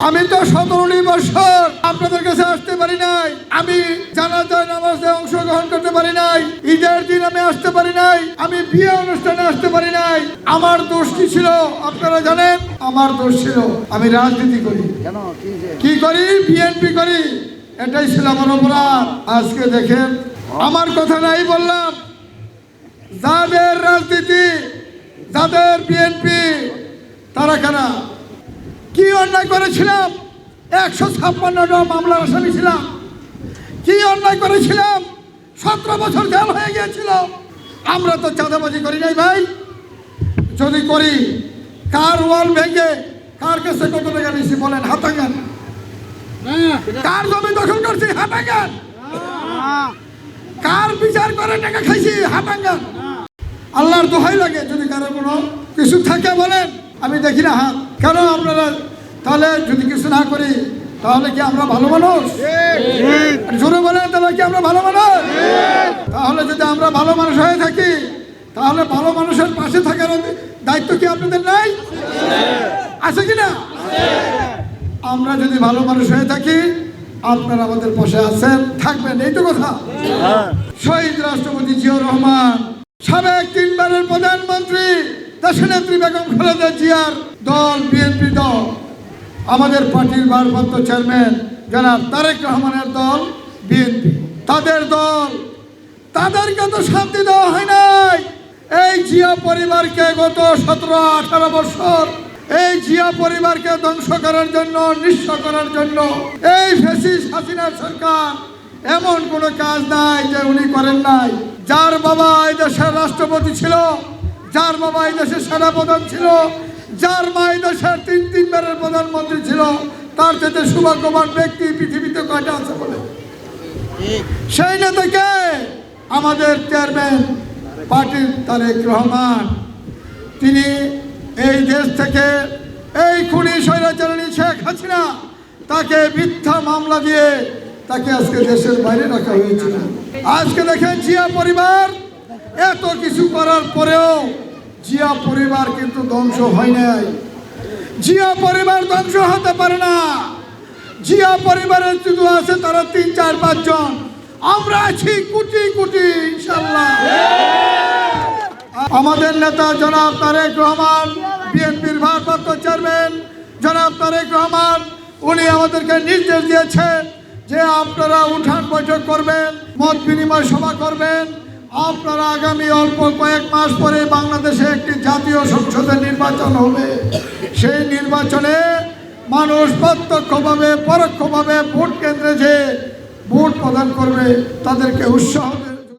আমি তো সতেরোটি বছর আপনাদের কাছে আসতে পারি নাই। আমি জানাজায় নামাজে অংশগ্রহণ করতে পারি নাই। ঈদের দিন আমি আসতে পারি নাই। আমি বিয়ে অনুষ্ঠানে আসতে পারি নাই। আমার দোষ কি ছিল আপনারা জানেন? আমার দোষ ছিল। আমি রাজনীতি করি। কেন? কি করি? বিএনপি করি। এটাই ছিল আমার অপরাধ। আজকে দেখেন আমার কথা নাই বললাম। যাদের রাজনীতি যাদের বিএনপি তারা কারা? কি অন্যায় করেছিলাম? একশো ছাপ্পান্নটা মামলার আসামি ছিলাম। কি অন্যায় করেছিলাম? সতেরো বছর জেল হয়ে গিয়েছিল। আমরা তো চাঁদাবাজি করি নাই ভাই। যদি করি কার ওয়াল ভেঙে কার কাছে কত টাকা নিয়েছি বলেন হাতাঙ্গান কার জমি দখল করছি হাতাঙ্গান কার বিচার করে টাকা খাইছি হাতাঙ্গান আল্লাহর দোহাই লাগে যদি কারও কোনো কিছু থাকে বলেন আমি দেখি না হাত কেন আপনারা তাহলে যদি কিছু না করি তাহলে কি আমরা ভালো মানুষ? জোরে বলে তাহলে কি আমরা ভালো মানুষ? তাহলে যদি আমরা ভালো মানুষ হয়ে থাকি তাহলে ভালো মানুষের পাশে থাকার দায়িত্ব কি আপনাদের নাই? আছে কি না? আমরা যদি ভালো মানুষ হয়ে থাকি আপনারা আমাদের পাশে আছেন থাকবেন এই তো কথা। শহীদ রাষ্ট্রপতি জিয়াউর রহমান সাবেক তিনবারের প্রধানমন্ত্রী দেশনেত্রী বেগম খালেদা জিয়ার দল বিএনপি দল। আমাদের পার্টির ভারপ্রাপ্ত চেয়ারম্যান জনাব তারেক রহমানের দল, বিএনপি। তাদের দল, তাদেরকে তো শান্তি দেওয়া হয় নাই। এই জিয়া পরিবারকে গত সতেরো, আঠারো বছর এই জিয়া পরিবারকে ধ্বংস করার জন্য, নিঃস্ব করার জন্য এই ফেসিস হাসিনার সরকার এমন কোনো কাজ নাই যে উনি করেন নাই। যার বাবা এই দেশের রাষ্ট্রপতি ছিল, যার বাবা এই দেশের সেনাপ্রধান ছিল যার মা দেশের তিন তিনবারের প্রধানমন্ত্রী ছিল তার থেকে সৌভাগ্যবান ব্যক্তি পৃথিবীতে কয়টা আছে বলে? সেই নেতাকে আমাদের চেয়ারম্যান পার্টির তারেক রহমান তিনি এই দেশ থেকে এই খুনি স্বৈরাচারণী শেখ হাসিনা তাকে মিথ্যা মামলা দিয়ে তাকে আজকে দেশের বাইরে রাখা হয়েছিল। আজকে দেখেন জিয়া পরিবার এত কিছু করার পরেও জিয়া পরিবার কিন্তু ধ্বংস হয় নাই। জিয়া পরিবার ধ্বংস হতে পারে না। জিয়া পরিবারের শুধু আছে, তারা তিন, চার পাঁচজন আমরা আছি কোটি কোটি ইনশাল্লাহ আমাদের নেতা জনাব তারেক রহমান, বিএনপির ভারপ্রাপ্ত চেয়ারম্যান জনাব তারেক রহমান, উনি আমাদেরকে নির্দেশ দিয়েছেন যে আপনারা উঠান বৈঠক করবেন, মত বিনিময় সভা করবেন। আপনারা আগামী অল্প কয়েক মাস পরে বাংলাদেশে একটি জাতীয় সংসদের নির্বাচন হবে। সেই নির্বাচনে মানুষ প্রত্যক্ষভাবে, পরোক্ষভাবে ভোট কেন্দ্রে যে ভোট প্রদান করবে, তাদেরকে উৎসাহ